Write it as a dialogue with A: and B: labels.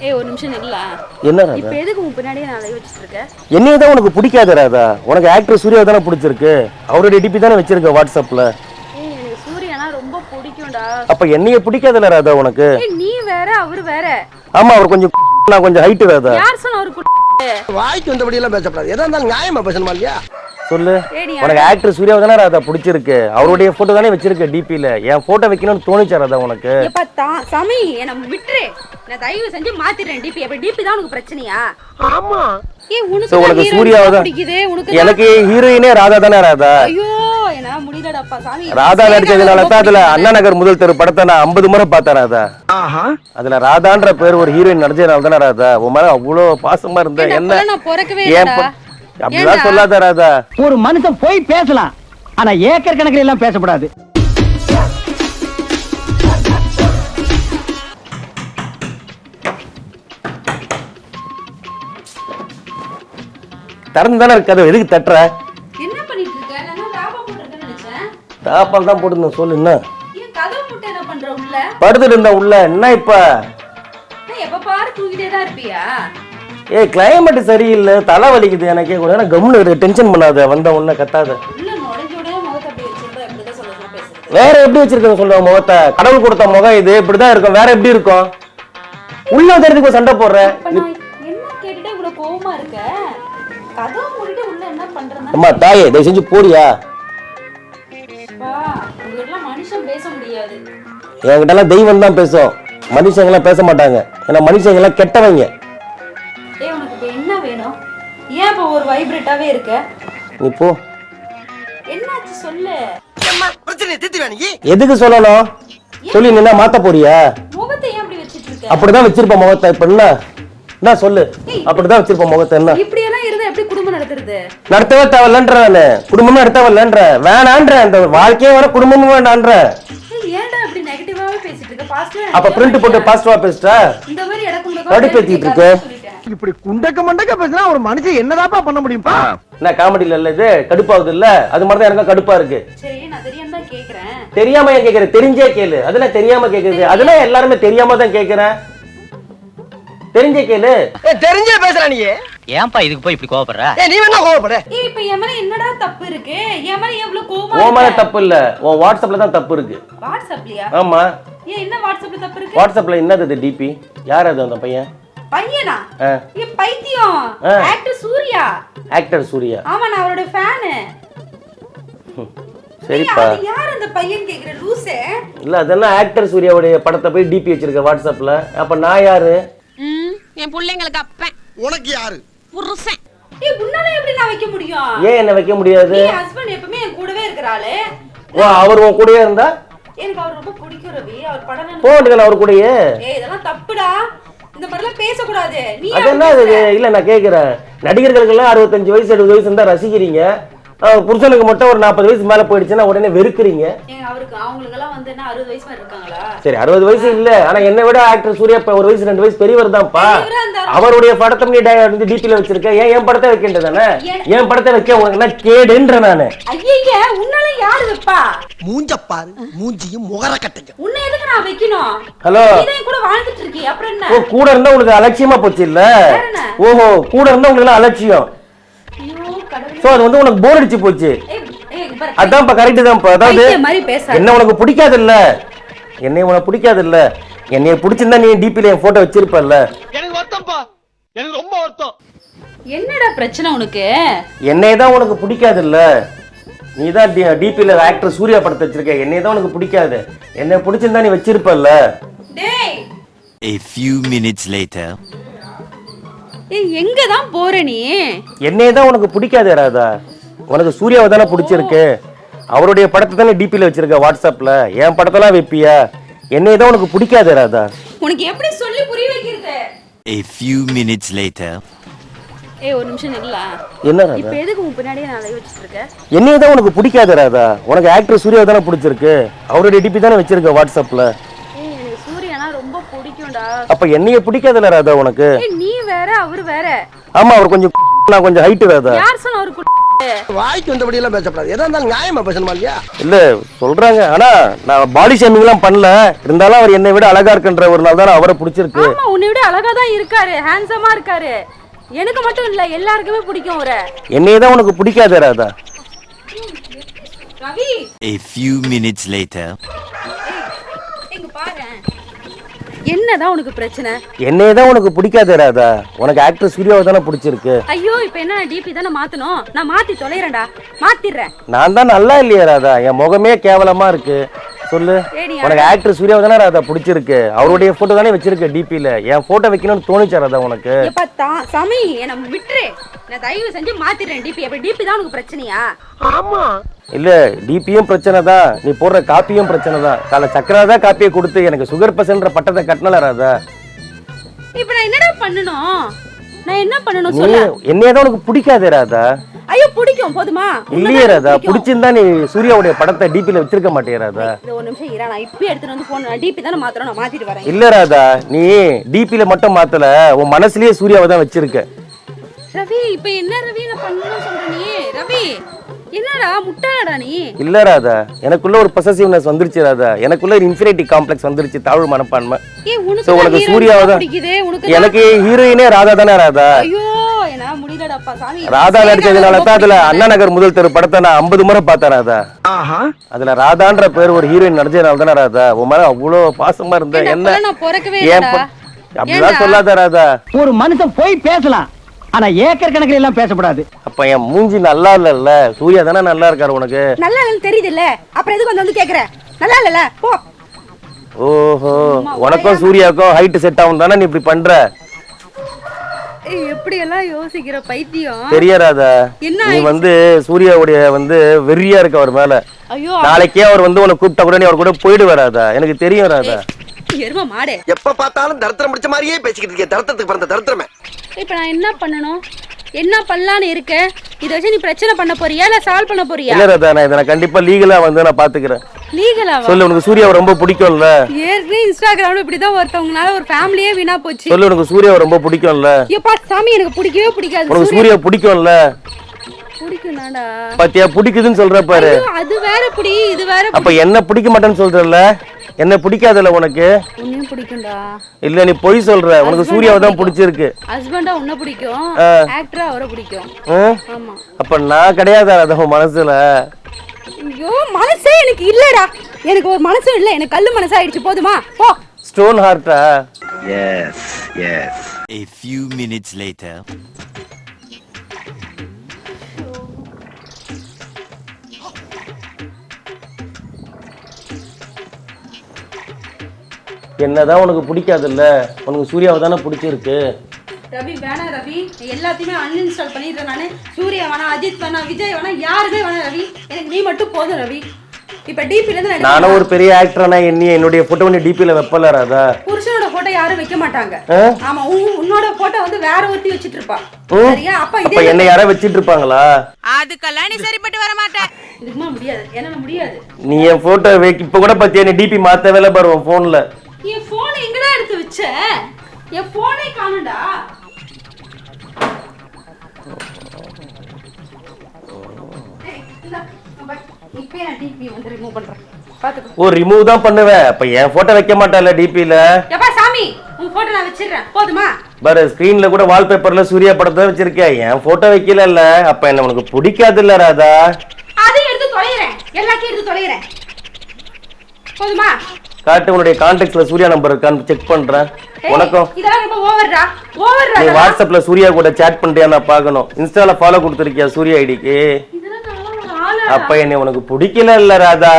A: ஏய் ஒரு நிமிஷம் இல்ல
B: என்ன ராதா
A: இப்ப எதுக்கு உன் பின்னாடியே நான் லைவ் வச்சிட்டு இருக்கேன்?
B: என்னையே தான் உனக்கு பிடிக்காத ராதா உனக்கு ஆக்டர் சூர்யா தானே பிடிச்சிருக்கு. அவருடைய டிபி தானே வச்சிருக்க வாட்ஸ்அப்ல.
A: ஏய் எனக்கு சூர்யானா ரொம்ப பிடிக்கும்டா.
B: அப்ப என்னைய பிடிக்காதுல ராதா உனக்கு?
A: ஏய் நீ வேற அவரு வேற.
B: ஆமா அவர் கொஞ்சம் நான் கொஞ்சம் ஹைட்டு ராதா
A: யார் சொன்ன அவரு குட்-
C: வாய்க்கு வந்தபடி எல்லாம் பேசப்படாது. எதா இருந்தாலும் நியாயமா பேசணுமா இல்லையா?
B: சொல்லு. உனக்கு ஆக்டர் சூர்யா தானே ராதா பிடிச்சிருக்கு. அவருடைய போட்டோ தானே வச்சிருக்க டிபில என் போட்டோ வைக்கணும்னு தோணுச்சா ராதா உனக்கு?
A: எப்பா தா சாமி என்ன விட்டுரு. நான் தயவு செஞ்சு மாத்திடுறேன் டிபி அப்ப டிபி தான் உனக்கு பிரச்சனையா?
C: ஆமா.
A: ஏய் உனக்கு
B: சூர்யாவை தான் எனக்கு ஹீரோயினே ராதா தானே ராதா? ராதா நடிச்சதுனால தான் அதுல அண்ணா நகர் முதல் தெரு படத்தை நான் ஐம்பது முறை பார்த்தேன் ராதா.
C: ஆஹா.
B: அதுல ராதான்ற பேர் ஒரு ஹீரோயின் நடிச்சதுனால தானே ராதா. உன் மேல அவ்வளோ பாசமா இருந்த என்ன? அப்படிலாம்? சொல்லாத ராதா.
D: ஒரு மனுஷன் போய் பேசலாம் ஆனா ஏக்கர் கணக்கில் எல்லாம் பேசக்கூடாது
B: திறந்து தானே இருக்காது எதுக்கு தட்டுற?
A: என்ன பண்ணிட்டு இருக்க நான் டாபா போட்டுருக்கேன்னு நினைச்சேன்.
B: தாப்பால் தான் போட்டுருந்தேன் சொல்லு என்ன?
A: ஏன் கதவு முட்டை என்ன பண்ற உள்ள?
B: படுத்துட்டு இருந்த உள்ள என்ன இப்ப?
A: எப்ப பாரு தூங்கிட்டே தான் இருப்பியா?
B: ஏய் கிளைமேட் சரியில்லை தலை வலிக்குது எனக்கே கூட. ஏன்னா கம்னு டென்ஷன் பண்ணாத வந்த உடனே கத்தாத. வேற எப்படி வச்சிருக்கேன் சொல்லுவ முகத்தை. கடவுள் கொடுத்த முகம் இது இப்படிதான் இருக்கும். வேற எப்படி இருக்கும்? உள்ள வந்துறதுக்கு சண்டை போடுற? அம்மா தாயே தயவு செஞ்சு
A: முடியாது
B: என்கிட்ட எல்லாம் தெய்வம் தான் பேசும். மனுஷங்க எல்லாம் பேச மாட்டாங்க. ஏன்னா மனுஷங்க எல்லாம் கெட்டவங்க.
A: ஏன் இப்ப ஒரு வைப்ரேட்டாவே இருக்க?
B: நீ போ
A: என்னாச்சு சொல்லு.
C: பிரச்சனையை தீர்த்து வேணி
B: எதுக்கு சொல்லணும்? சொல்லி நீ என்ன மாத்த போறியா?
A: முகத்தை ஏன் அப்படி வச்சிட்டு இருக்க?
B: அப்படிதான் வச்சிருப்ப முகத்தை இப்ப என்ன? என்ன சொல்லு? அப்படிதான் வச்சிருப்ப முகத்தை என்ன?
A: இப்படி எல்லாம் இருந்தா எப்படி குடும்பம் நடத்துறது?
B: நடத்தவே தேவையில்லன்ற நானு. குடும்பமே நடத்தவில்லன்ற வேணான்ற. இந்த வாழ்க்கையே வர குடும்பமும் வேண்டான்ற.
A: ஏய், ஏன்டா இப்படி நெகட்டிவாவே பேசிட்டு இருக்க? பாசிட்டிவா
B: அப்ப பிரிண்ட் போட்டு பாசிட்டிவா பேசிட்ட
A: இந்த மாதிரி இடக்கு
B: கடுப்பேத்திட்டு இருக்கு.
C: இப்படி குண்டக்க மண்டக்க பேசினா ஒரு மனுஷன் என்னதாப்பா பண்ண முடியும்பா
B: என்ன காமெடியில இல்ல இது? கடுப்பாகுது இல்ல அது மாதிரி தான் எனக்கும் கடுப்பா இருக்கு.
A: சரி நான் தெரியாம தான் கேக்குறேன்.
B: தெரியாம ஏன் கேக்குற? தெரிஞ்சே கேளு. அதெல்லாம் தெரியாம கேக்குது அதெல்லாம் எல்லாருமே தெரியாம தான் கேக்குறேன் தெரிஞ்சே கேளு.
C: தெரிஞ்சே பேசுற நீ.
D: ஏன்பா இதுக்கு போய் இப்படி கோவப்படுற?
C: ஏ நீ வேணா கோவப்பட.
A: ஏய் இப்ப என் மேல என்னடா தப்பு இருக்கு? என் மேல எவ்வளவு கோவமா
B: உன் மேல
A: இருக்க?
B: தப்பு இல்ல. உன் வாட்ஸ்அப்ல தான் தப்பு இருக்கு.
A: வாட்ஸ்அப்லயா
B: ஆமா.
A: ஏன் என்ன வாட்ஸ்அப்ல தப்பு இருக்கு?
B: வாட்ஸ்அப்ல என்னது டிபி யார் அது அந்த பையன்?
A: பையனா. ஏ பைத்தியம். ஆக்டர் சூர்யா.
B: ஆக்டர் சூர்யா.
A: ஆமா நான் அவரோட ஃபேனு
B: சரிப்பா.
A: யார் அந்த பையன் கேக்குற? லூசே.
B: இல்ல அதெல்லாம் ஆக்டர் சூர்யாவுடைய படத்தை போய் டிபி வச்சிருக்க வாட்ஸ்அப்ல. அப்ப நான் யாரு?
E: ம், என் பிள்ளைங்களுக்கு அப்பன்.
C: உனக்கு யாரு?
E: புருஷன்.
A: ஏய் உன்னால எப்படி நான் வைக்க முடியும்?
B: ஏன் என்ன வைக்க முடியாது?
A: என் ஹஸ்பண்ட் எப்பவுமே என் கூடவே இருக்கிறாளு.
B: ஓ அவர் உன் கூடயே இருந்தா?
A: எனக்கு அவர் ரொம்ப பிடிக்கும் ரவி. அவர் படம்
B: போட்டுக்கலாம் அவர் கூடயே?
A: ஏய் இதெல்லாம் தப்புடா. இந்த மாதிரிலாம் பேசக்கூடாது. நீ
B: இல்ல. நான் கேக்குறேன். நடிகர்களுக்கு எல்லாம் அறுபத்தஞ்சு வயசு எழுபது வயசு இருந்தா ரசிக்கிறீங்க. புருஷனுக்கு மட்டும் ஒரு நாற்பது வயசு மேல போயிடுச்சுன்னா உடனே வெறுக்கிறீங்க.
A: ஏங்க அவருக்கு அவங்களுக்கு எல்லாம் வந்து என்ன அறுபது வயசு மாதிரி இருக்காங்களா?
B: சரி அறுபது வயசு இல்ல. ஆனா என்னை விட ஆக்டர் சூர்யா ஒரு வயசு ரெண்டு வயசு பெரியவர் தான்ப்பா. அவருடைய படத்தை நீ டை- வந்து டிபில வச்சிருக்க. ஏன் என் படத்தை வைக்கின்றதானே
A: ஏன்?
B: என் படத்தை வைக்க உனக்கு என்ன கேடுன்ற நானு.
A: யாரு வைப்பா?
C: மூஞ்ச பாரு மூஞ்சியும் முகர கட்டைக்கும்
A: உன்னை எதுக்கு நான் வைக்கணும்?
B: ஹலோ.
A: கூட வாழ்ந்துட்டு இருக்கீ அப்புறம் என்ன?
B: ஓ கூட இருந்தா உங்களுக்கு அலட்சியமா போச்சு இல்ல? ஓஹோ கூட இருந்தா உங்களுக்கு அலட்சியம்? சோ அது வந்து உனக்கு போர் அடிச்சு போச்சு. அதான்ப்பா கரெக்ட் தான்ப்பா. அதாவது
A: பைத்தியம் மாதிரி பேசாத.
B: என்ன உனக்கு பிடிக்காது இல்ல என்னை உனக்கு பிடிக்காது இல்ல என்னைய பிடிச்சிருந்தா நீ டிபில என் போட்டோ வச்சிருப்பல்ல.
C: எனக்கு வருத்தம்ப்பா. எனக்கு ரொம்ப வருத்தம்.
A: என்னடா பிரச்சனை உனக்கு?
B: என்னைய தான் உனக்கு பிடிக்காது இல்ல நீ தான் டிபில ஆக்டர் சூர்யா படத்தை வச்சிருக்க. என்னைய தான் உனக்கு பிடிக்காது. என்னை பிடிச்சிருந்தா நீ வச்சிருப்பல்ல.
A: டேய்.
F: A few minutes later.
A: ஏய் எங்க தான் போற நீ?
B: என்னைய தான் உனக்கு பிடிக்காது ராதா. உனக்கு சூர்யாவை தானே பிடிச்சிருக்கு. அவருடைய படத்தை தானே டிபில வச்சிருக்க வாட்ஸ்அப்ல. என் படத்தெல்லாம் வைப்பியா? என்னைய தான் உனக்கு பிடிக்காது ராதா.
A: உனக்கு எப்படி சொல்லி புரிய வைக்கிறது?
F: A few minutes later.
A: ஏய் ஒரு நிமிஷம் இல்ல
B: என்ன
A: இப்ப
B: ராதா
A: எதுக்கு உன் பின்னாடியே நான் லைவ் வச்சிட்டு இருக்கேன்
B: என்னைய தான் உனக்கு பிடிக்காது ராதா. உனக்கு ஆக்டர் சூர்யாவை தானே பிடிச்சிருக்கு. அவருடைய டிபி தானே வச்சிருக்க வாட்ஸ்அப்ல.
A: ஏய் எனக்கு சூர்யானா ரொம்ப பிடிக்கும்டா.
B: அப்ப என்னைய பிடிக்காதுல்ல ராதா உனக்கு?
A: ஏய் நீ வேற அவரு வேற.
B: ஆமா அவர் கொஞ்சம் நான் கொஞ்சம் ஹைட்டு ராதா
A: யார் சொன்ன அவரு குட்-
C: வாய்க்கு வந்தபடி எல்லாம் பேசப்படாது. எதா இருந்தாலும் நியாயமா பேசணுமா இல்லையா?
B: இல்ல சொல்றாங்க. ஆனா நான் பாடி ஷேமிங் எல்லாம் பண்ணல. இருந்தாலும் அவர் என்னை விட அழகா இருக்குன்ற ஒரு நாள் தான் அவரை பிடிச்சிருக்கு.
A: ஆமா உன்னை விட அழகா தான் இருக்காரு. ஹேண்ட்ஸமா இருக்காரு. எனக்கு மட்டும் இல்ல எல்லாருக்குமே பிடிக்கும் அவரை.
B: என்னையே தான் உனக்கு பிடிக்காது Radha.
A: Ravi.
F: A few minutes later.
A: இங்க பாரு. என்னதான் உனக்கு பிரச்சனை?
B: என்னையே தான் உனக்கு பிடிக்காது ராதா. உனக்கு ஆக்டர் சூர்யாவை தானே பிடிச்சிருக்கு.
A: ஐயோ இப்ப என்ன டிபி தானே மாத்தணும்? நான் மாத்தி தொலைறேன்டா. மாத்திடுறேன்.
B: நான் தான் நல்லா இல்லையா ராதா. என் முகமே கேவலமா இருக்கு. சொல்லு. உனக்கு ஆக்டர் சூர்யாவை தானே ராதா பிடிச்சிருக்கு. அவருடைய போட்டோ தானே வச்சிருக்க டிபில என் போட்டோ வைக்கணும்னு தோணுச்சா ராதா உனக்கு?
A: சாமி என்ன விட்டுரு. நான் தயவு செஞ்சு மாத்திடுறேன் டிபி அப்ப டிபி தான் உனக்கு பிரச்சனையா?
C: ஆமா.
B: இல்ல டிபியும் பிரச்சனை தான். நீ போடுற காப்பியும் பிரச்சனை தான். காலை சக்கராதா காப்பியை கொடுத்து எனக்கு சுகர் பர்சன்ற பட்டத்தை கட்டினல ராதா
A: இப்ப நான் என்னடா பண்ணணும்? நான் என்ன பண்ணணும்? சொல்லு.
B: என்னையே தான் உனக்கு பிடிக்காது ராதா
A: பிடிக்கும் போதுமா?
B: இல்லையே ராதா பிடிச்சிருந்தா நீ சூர்யாவுடைய படத்தை டிபில வச்சிருக்க
A: இந்த ஒரு நிமிஷம் இரா நான் இப்பயே எடுத்துட்டு வந்து போன் டிபி தானே மாத்திரம் நான் மாத்திட்டு வரேன்.
B: இல்ல ராதா நீ டிபில மட்டும் மாத்தல உன் மனசுலயே சூர்யாவை தான் வச்சிருக்க.
A: ரவி இப்ப என்ன ரவி? நான் பண்ணணும் சொல்ற நீ. ரவி! என்னடா முட்டாளடா நீ?
B: இல்ல ராதா எனக்குள்ள ஒரு பொசசிவ்னஸ் வந்துருச்சு ராதா. எனக்குள்ள ஒரு இன்ஃபினிட்டி காம்ப்ளெக்ஸ் வந்துருச்சு தாழ்வு மனப்பான்மை.
A: ஏ உனக்கு
B: சோ உனக்கு சூர்யாவை
A: தான்
B: எனக்கு ஹீரோயினே ராதா தானே ராதா. ராதா நடிச்சதுனால தான் அதுல அண்ணா நகர் முதல் தெரு படத்தை நான் ஐம்பது முறை பார்த்தேன் ராதா.
C: ஆஹா.
B: அதுல ராதான்ற பேர் ஒரு ஹீரோயின் நடிச்சதுனால தானே ராதா. உன் மேல அவ்வளவு பாசமா இருந்த
A: ஏன்டா,
B: என்ன?
A: அப்பெல்லாம் நான் பிறக்கவே
B: ஏன்
A: இல்லடா.
B: ப- அப்படிலாம்
A: ஏன்டா?
B: சொல்லாத ராதா.
D: ஒரு மனுஷன் போய் பேசலாம். ஆனா ஏக்கர் கணக்கில் எல்லாம் பேசக்கூடாது
B: அப்ப என் மூஞ்சி நல்லா இல்லல்ல? சூர்யா தானே நல்லா இருக்காரு உனக்கு?
A: நல்லா இல்லைன்னு தெரியுது இல்ல அப்புறம் எதுக்கு வந்து வந்து கேக்குற? நல்லா இல்லல போ.
B: ஓஹோ உனக்கும் சூர்யாவுக்கும் ஹைட் செட் ஆகும் தானே நீ இப்படி பண்ற?
A: எப்படி எல்லாம் யோசிக்கிற பைத்தியம்?
B: தெரியறாதா
A: என்ன
B: நீ வந்து சூர்யாவுடைய வந்து வெறியா இருக்க அவர் மேல. நாளைக்கே அவர் வந்து உன்னை கூப்பிட்ட கூட நீ அவர் கூட போயிடு வராதா எனக்கு தெரியும் ராதா.
A: எரும மாடு.
C: எப்ப பார்த்தாலும் தரத்திரம் பிடிச்ச மாதிரியே பேசிக்கிட்டு இருக்கே. தரத்திரத்துக்கு பிறந்த தரத்திரமே.
A: இப்ப நான் என்ன பண்ணணும்? என்ன பண்ணலான்னு இருக்க? இத வச்சு நீ பிரச்சனை பண்ண போறியா? இல்ல சால்வ் பண்ண போறியா?
B: இல்ல ராதா நான் இதை நான் கண்டிப்பா லீகலா வந்து நான் பாத்துக்கிறேன்.
A: லீகலாவா
B: சொல்லு உனக்கு சூர்யாவை ரொம்ப பிடிக்கும்ல.
A: ஏற்கனவே இன்ஸ்டாகிராம்ல இப்படிதான் ஒருத்தவங்கனால ஒரு ஃபேமிலியே வீணா போச்சு.
B: சொல்லு உனக்கு சூர்யாவை ரொம்ப பிடிக்கும்ல.
A: ஐயோப்பா சாமி எனக்கு பிடிக்கவே பிடிக்காது.
B: உனக்கு
A: சூர்யா
B: பிடிக்கும்ல.
A: பிடிக்கும்னாடா
B: பாத்தியா பிடிக்குதுன்னு சொல்ற பாரு.
A: அது வேற பிடி இது வேற
B: அப்ப என்ன பிடிக்க மாட்டேன்னு சொல்றல என்ன பிடிக்காதுல்ல உனக்கு?
A: உன்னையும் பிடிக்கும்டா.
B: இல்ல நீ பொய் சொல்ற. உனக்கு சூர்யாவை தான் பிடிச்சிருக்கு.
A: ஹஸ்பண்டா உன்ன பிடிக்கும். ஆக்டரா அவரை பிடிக்கும்? ஆமா.
B: அப்ப நான் கிடையாதா ராதா உன் மனசுல.
A: ஐயோ மனசே எனக்கு இல்லடா. எனக்கு ஒரு மனசும் இல்ல. எனக்கு கல்லு மனசாயிடுச்சு. போதுமா? போ.
B: Stone ஹார்ட்டா
C: yes yes
F: A few minutes later.
B: என்னதான் உனக்கு பிடிக்காதுல்ல? உனக்கு சூர்யாவை தானே பிடிச்சிருக்கு.
A: ரவி வேணாம் ரவி. எல்லாத்தையுமே அன்இன்ஸ்டால் பண்ணிடுறேன் நானு சூர்யா வேணாம் அஜித் வேணாம் விஜய் வேணாம் யாருமே வேணாம் ரவி. எனக்கு நீ மட்டும் போதும் ரவி. இப்ப டிபில
B: நானும் ஒரு பெரிய ஆக்டரானா என்னைய என்னுடைய போட்டோ நீ டிபில வைப்பல ராதா.
A: புருஷனோட போட்டோ யாரும் வைக்க மாட்டாங்க? ஆமா உன் உன்னோட போட்டோ வந்து வேற ஒருத்தி வச்சிட்டு இருப்பா. சரியா? அப்ப
B: அப்ப
A: இதே.
B: என்ன யாரா வச்சிட்டு இருப்பாங்களா
E: அதுக்கெல்லாம் நீ சரிப்பட்டு வர மாட்ட.
A: இதுக்குமா முடியாது. என்னால முடியாது.
B: நீ என் போட்டோ வைக்க இப்ப கூட பத்தியா? நீ டிபி மாத்தவே இல்லை பாரு போன்ல
A: என் போன் எங்கடா எடுத்து வச்ச? என் போனே காணும்டா.
B: ஓ ரிமூவ் தான் பண்ணுவேன் அப்ப என் போட்டோ வைக்க மாட்டால டிபில
A: எப்பா சாமி உன் போட்டோ நான் வச்சிடுறேன். போதுமா?
B: பாரு ஸ்கிரீன்ல கூட வால்பேப்பர்ல சூர்யா படத்தை வச்சிருக்கேன் என் போட்டோ வைக்கல அப்ப என்ன உனக்கு பிடிக்காது இல்ல ராதா?
A: அதையும் எடுத்து தொலைகிறேன். எல்லாத்தையும் எடுத்து தொலைகிறேன். போதுமா?
B: காட்டு உன்னுடைய கான்டாக்ட்ஸ்ல சூர்யா நம்பர் இருக்கான்னு செக் பண்றேன்.
A: ஏய்,
B: உனக்கும்
A: இதெல்லாம் ரொம்ப ஓவர்டா ஓவர்டா
B: நீ வாட்ஸ்அப்ல சூர்யா கூட சேட் பண்றியா நான் பார்க்கணும். இன்ஸ்டால ஃபாலோ கொடுத்துருக்கியா சூர்யா ஐடிக்கு? அப்ப என்னை உனக்கு பிடிக்கல இல்ல ராதா.